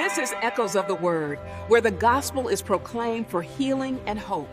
This is Echoes of the Word, where the gospel is proclaimed for healing and hope.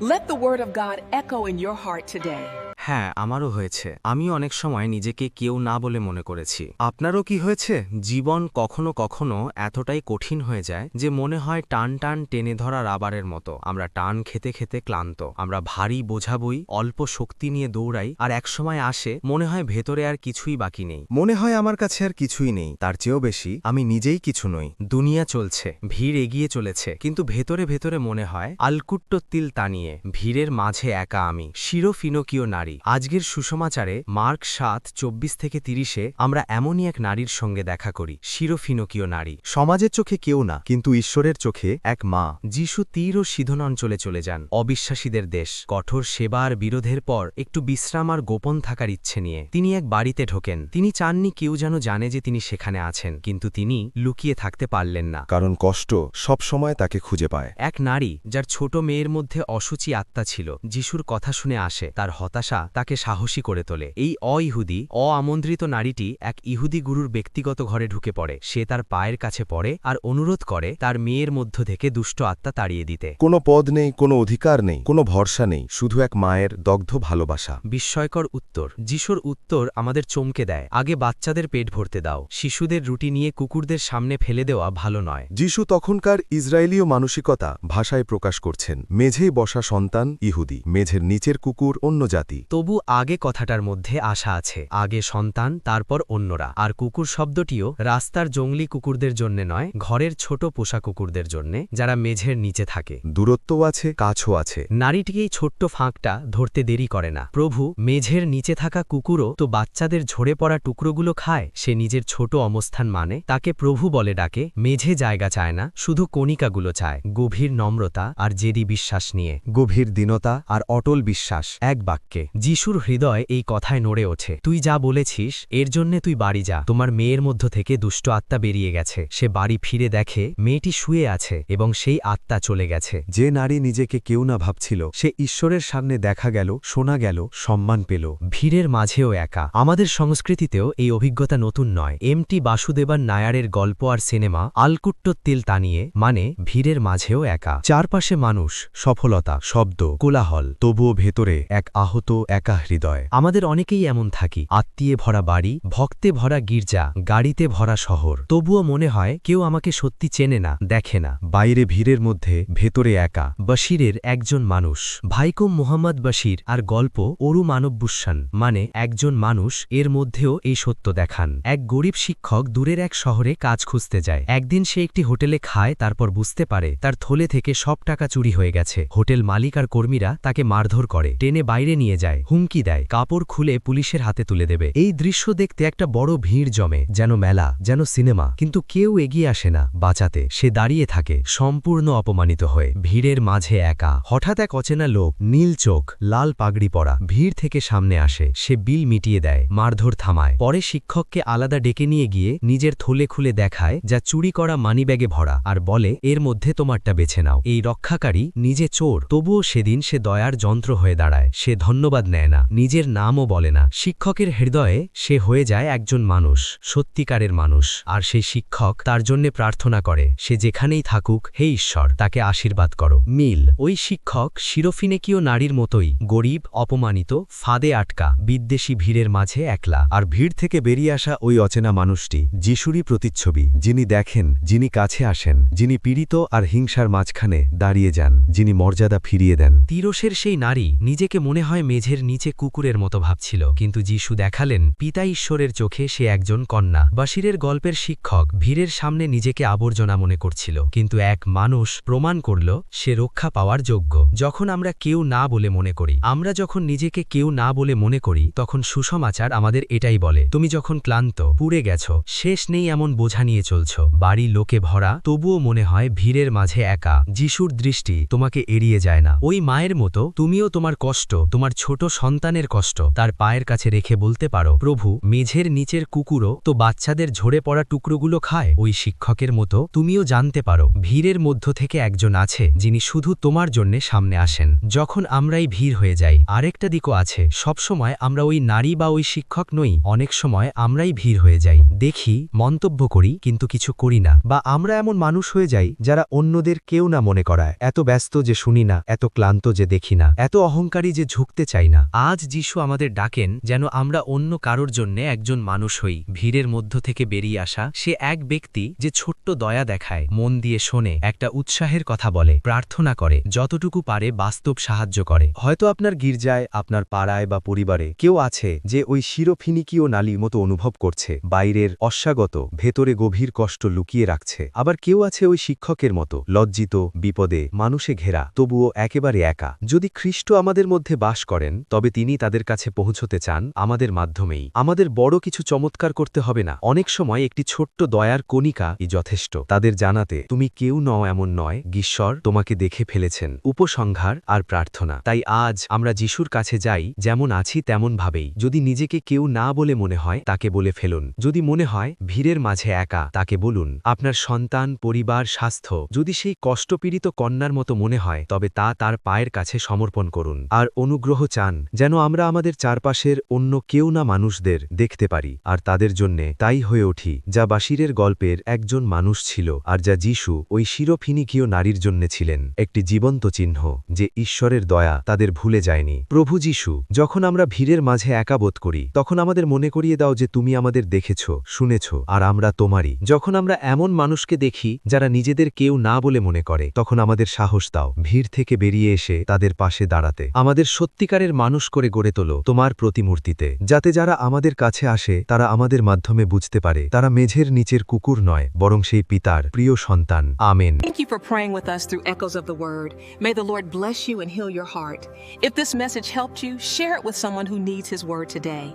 Let the word of God echo in your heart today. হ্যাঁ আমারও হয়েছে। আমি অনেক সময় নিজেকে কেউ না বলে মনে করেছি। আপনারও কি হয়েছে? জীবন কখনো কখনো এতটাই কঠিন হয়ে যায় যে মনে হয় টান টান টেনে ধরা রাবারের মতো। আমরা টান খেতে খেতে ক্লান্ত। আমরা ভারী বোঝা বই অল্প শক্তি নিয়ে দৌড়াই আর একসময় আসে মনে হয় ভেতরে আর কিছুই বাকি নেই। মনে হয় আমার কাছে আর কিছুই নেই। তার চেয়েও বেশি আমি নিজেই কিছু নই। দুনিয়া চলছে। ভিড় এগিয়ে চলেছে। কিন্তু ভেতরে ভেতরে মনে হয় আলকুট্টো তিল তানিয়ে। ভিড়ের মাঝে একা আমি। শিরো ফিনকীয় নারী আজকের সুসমাচারে মার্ক সাত চব্বিশ থেকে তিরিশে আমরা এমনই এক নারীর সঙ্গে দেখা করি শিরো ফিনকীয় নারী। সমাজের চোখে কেউ না কিন্তু ঈশ্বরের চোখে এক মা। যিশু তীর ও সিধন অঞ্চলে চলে যান অবিশ্বাসীদের দেশ। কঠোর সেবা আর বিরোধের পর একটু বিশ্রাম আর গোপন থাকার ইচ্ছে নিয়ে তিনি এক বাড়িতে ঢোকেন। তিনি চাননি কেউ যেন জানে যে তিনি সেখানে আছেন কিন্তু তিনি লুকিয়ে থাকতে পারলেন না। কারণ কষ্ট সব সময় তাকে খুঁজে পায়। এক নারী যার ছোট মেয়ের মধ্যে অসুচি আত্মা ছিল যিশুর কথা শুনে আসে তার হতাশা তাকে সাহসী করে তোলে। এই অইহুদি অ আমন্ত্রিত নারীটি এক ইহুদি গুরুর ব্যক্তিগত ঘরে ঢুকে পড়ে। সে তার পায়ের কাছে পড়ে আর অনুরোধ করে তার মেয়ের মধ্য থেকে দুষ্ট আত্মা তাড়িয়ে দিতে। কোনো পদ নেই কোনো অধিকার নেই কোনো ভরসা নেই শুধু এক মায়ের দগ্ধ ভালোবাসা। বিস্ময়কর উত্তর। যিশুর উত্তর আমাদের চমকে দেয়। আগে বাচ্চাদের পেট ভরতে দাও। শিশুদের রুটি নিয়ে কুকুরদের সামনে ফেলে দেওয়া ভালো নয়। যিশু তখনকার ইসরায়েলীয় মানসিকতা ভাষায় প্রকাশ করছেন মেঝেই বসা সন্তান ইহুদি মেঝের নিচের কুকুর অন্য জাতি। তবু আগে কথাটার মধ্যে আশা আছে। আগে সন্তান তারপর অন্যরা। আর কুকুর শব্দটিও রাস্তার জঙ্গলি কুকুরদের জন্য নয় ঘরের ছোট পোষা কুকুরদের জন্য যারা মেঝের নিচে থাকে। দূরত্বও আছে কাছও আছে। নারীটিকে এই ছোট্ট ফাঁকটা ধরতে দেরি করে না। প্রভু মেঝের নিচে থাকা কুকুরও তো বাচ্চাদের ঝরে পড়া টুকরোগুলো খায়। সে নিজের ছোট অবস্থান মানে তাকে প্রভু বলে ডাকে মেঝে জায়গা চায় না শুধু কণিকাগুলো চায়। গভীর নম্রতা আর জেদি বিশ্বাস নিয়ে। গভীর দীনতা আর অটল বিশ্বাস এক বাক্যে। যিশুর হৃদয় এই কথায় নড়ে ওঠে, তুই যা বলেছিস, এর জন্যে তুই বাড়ি যা। তোমার মেয়ের মধ্য থেকে দুষ্ট আত্মা বেরিয়ে গেছে। সে বাড়ি ফিরে দেখে, মেয়েটি শুয়ে আছে এবং সেই আত্মা চলে গেছে। যে নারী নিজেকে কেউ না ভাবছিল, সে ঈশ্বরের সামনে দেখা গেল, শোনা গেল, সম্মান পেল। ভিড়ের মাঝেও একা। আমাদের সংস্কৃতিতেও এই অভিজ্ঞতা নতুন নয়। এম টি বাসুদেবান নায়ারের গল্প আর সিনেমা আলকুট্টতিল তানিয়ে মানে ভিড়ের মাঝেও একা। চারপাশে মানুষ, সফলতা, শব্দ, কোলাহল, তবুও ভেতরে এক আহত একা হৃদয়। আমাদের অনেকেই এমন থাকি। আত্মীয়ে ভরা বাড়ি, ভক্তে ভরা গির্জা, গাড়িতে ভরা শহর। তবুও মনে হয় কেউ আমাকে সত্যি চেনে না, দেখে না। বাইরে ভিড়ের মধ্যে, ভেতরে একা। বশিরের একজন মানুষ। ভাইকম মোহাম্মদ বশির আর গল্প অরু মানববুসান। মানে একজন মানুষ, এর মধ্যেও এই সত্য দেখান। এক গরিব শিক্ষক দূরের এক শহরে কাজ খুঁজতে যায়। একদিন সে একটি হোটেলে খায়, তারপর বুঝতে পারে তার থলে থেকে সব টাকা চুরি হয়ে গেছে। হোটেল মালিক আর কর্মীরা তাকে মারধর করে। টেনে বাইরে নিয়ে যায়। হুমকি দেয়। কাপড় খুলে পুলিশের হাতে তুলে দেবে। এই দৃশ্য দেখতে একটা বড় ভিড় জমে, যেন মেলা, যেন সিনেমা। কিন্তু কেউ এগিয়ে আসে না। বাঁচাতে সে দাঁড়িয়ে থাকে, সম্পূর্ণ অপমানিত হয়ে। ভিড়ের মাঝে একা। হঠাৎ এক অচেনা লোক, নীল চোখ, লাল পাগড়ি পরা, ভিড় থেকে সামনে আসে। সে বিল মিটিয়ে দেয়, মারধর থামায়। পরে শিক্ষককে আলাদা ডেকে নিয়ে গিয়ে নিজের থলে খুলে দেখায়, যা চুরি করা মানিব্যাগে ভরা। আর বলে, এর মধ্যে তোমারটা বেছে নাও। এই রক্ষাকারী, নিজে চোর, তবুও সেদিন সে দয়ার যন্ত্র হয়ে দাঁড়ায়। সে ধন্যবাদ নেয় না, নিজের নামও বলে না। শিক্ষকের হৃদয়ে সে হয়ে যায় একজন মানুষ, সত্যিকারের মানুষ, আর সেই শিক্ষক তার জন্যে প্রার্থনা করে, সে যেখানেই থাকুক, হে ঈশ্বর, তাকে আশীর্বাদ করো। মিল, ওই শিক্ষক শিরোফিনেকীয় নারীর মতোই, গরিব, অপমানিত, ফাঁদে আটকা, বিদ্বেষী ভিড়ের মাঝে একলা। আর ভিড় থেকে বেরিয়ে আসা ওই অচেনা মানুষটি, যিশুরই প্রতিচ্ছবি, যিনি দেখেন, যিনি কাছে আসেন, যিনি পীড়িত আর হিংসার মাঝখানে দাঁড়িয়ে যান, যিনি মর্যাদা ফিরিয়ে দেন। তিরসের সেই নারী নিজেকে মনে হয় মেঝের নিচে কুকুরের মতো ভাবছিল কিন্তু যিশু দেখালেন, পিতা ঈশ্বরের চোখে সে একজন কন্যা। বাসিরের গল্পের শিক্ষক ভিড়ের সামনে নিজেকে আবর্জনা মনে করছিল, কিন্তু এক মানুষ প্রমাণ করল, সে রক্ষা পাওয়ার যোগ্য। যখন আমরা কেউ না বলে মনে করি, আমরা যখন নিজেকে কেউ না বলে মনে করি, তখন সুসমাচার আমাদের এটাই বলে, তুমি যখন ক্লান্ত, পুড়ে গেছ, শেষ নেই এমন বোঝা নিয়ে চলছ। বাড়ি লোকে ভরা, তবুও মনে হয় ভিড়ের মাঝে একা। যিশুর দৃষ্টি তোমাকে এড়িয়ে যায় না। ওই মায়ের মতো, তুমিও তোমার কষ্ট, তোমার ছোট ছোট সন্তানের কষ্ট তার পায়ের কাছে রেখে বলতে পারো, প্রভু, মেঝের নিচের কুকুরও তো বাচ্চাদের ঝরে পড়া টুকরোগুলো খায়। ওই শিক্ষকের মতো তুমিও জানতে পারো, ভিড়ের মধ্য থেকে একজন আছে যিনি শুধু তোমার জন্যে সামনে আসেন। যখন আমরাই ভিড় হয়ে যাই, আরেকটা দিকও আছে। সবসময় আমরা ওই নারী বা ওই শিক্ষক নই, অনেক সময় আমরাই ভিড় হয়ে যাই। দেখি, মন্তব্য করি, কিন্তু কিছু করি না। বা আমরা এমন মানুষ হয়ে যাই, যারা অন্যদের কেউ না মনে করায়। এত ব্যস্ত যে শুনি না, এত ক্লান্ত যে দেখি না। এত অহংকারী যে ঝুঁকতে চাই না আজ যিশু আমাদের ডাকেন যেন আমরা অন্য কারোর জন্যে একজন মানুষ হই। ভিড়ের মধ্য থেকে বেরিয়ে আসা সে এক ব্যক্তি যে ছোট্ট দয়া দেখায়, মন দিয়ে শোনে, একটা উৎসাহের কথা বলে, প্রার্থনা করে, যতটুকু পারে বাস্তব সাহায্য করে। হয়তো আপনার গির্জায়, আপনার পাড়ায় বা পরিবারে কেউ আছে যে ওই শিরোফিনিকীয় নালী মতো অনুভব করছে, বাইরের অশ্বাগত, ভেতরে গভীর কষ্ট লুকিয়ে রাখছে। আবার কেউ আছে ওই শিক্ষকের মতো, লজ্জিত, বিপদে, মানুষে ঘেরা, তবুও একেবারে একা। যদি খ্রিস্ট আমাদের মধ্যে বাস করেন তবে তিনি তাদের কাছে পৌঁছতে চান আমাদের মাধ্যমেই। আমাদের বড় কিছু চমৎকার করতে হবে না। অনেক সময় একটি ছোট্ট দয়ার কণিকা ই যথেষ্ট। তাদের জানাতে, তুমি কেউ নও এমন নয় গীশ্বর তোমাকে দেখে ফেলেছেন। উপসংহার আর প্রার্থনা। তাই আজ আমরা যিশুর কাছে যাই, যেমন আছি তেমনভাবেই যদি নিজেকে কেউ না বলে মনে হয়, তাকে বলে ফেলুন। যদি মনে হয়, ভিড়ের মাঝে একা, তাকে বলুন, আপনার সন্তান, পরিবার, স্বাস্থ্য। যদি সেই কষ্টপীড়িত কন্যার মতো মনে হয়, তবে তা তার পায়ের কাছে সমর্পণ করুন। আর অনুগ্রহ চান, যেন আমরা আমাদের চারপাশের অন্য কেউ না মানুষদের দেখতে পারি, আর তাদের জন্যে তাই হয়ে উঠি, যা বাসিরের গল্পের একজন মানুষ ছিল, আর যা যিশু ওই শিরোফিনিকীয় নারীর জন্যে ছিলেন, একটি জীবন্ত চিহ্ন, যে ঈশ্বরের দয়া তাদের ভুলে যায়নি। প্রভু যিশু, যখন আমরা ভিড়ের মাঝে একা বোধ করি, তখন আমাদের মনে করিয়ে দাও যে তুমি আমাদের দেখেছ, শুনেছ, আর আমরা তোমারই। যখন আমরা এমন মানুষকে দেখি, যারা নিজেদের কেউ না বলে মনে করে, তখন আমাদের সাহস দাও, ভিড় থেকে বেরিয়ে এসে তাদের পাশে দাঁড়াতে। আমাদের সত্যিকারের মানুষ করে গড়ে তোলো তোমার প্রতিমূর্তিতে যাতে যারা আমাদের কাছে আসে তারা আমাদের মাধ্যমে বুঝতে পারে তারা মেঝের নিচের কুকুর নয় বরং সেই পিতার প্রিয় সন্তান amen for praying with us through Echoes the Word. May the Lord bless you and heal your heart. If this message helped you, share it with someone who needs His Word today.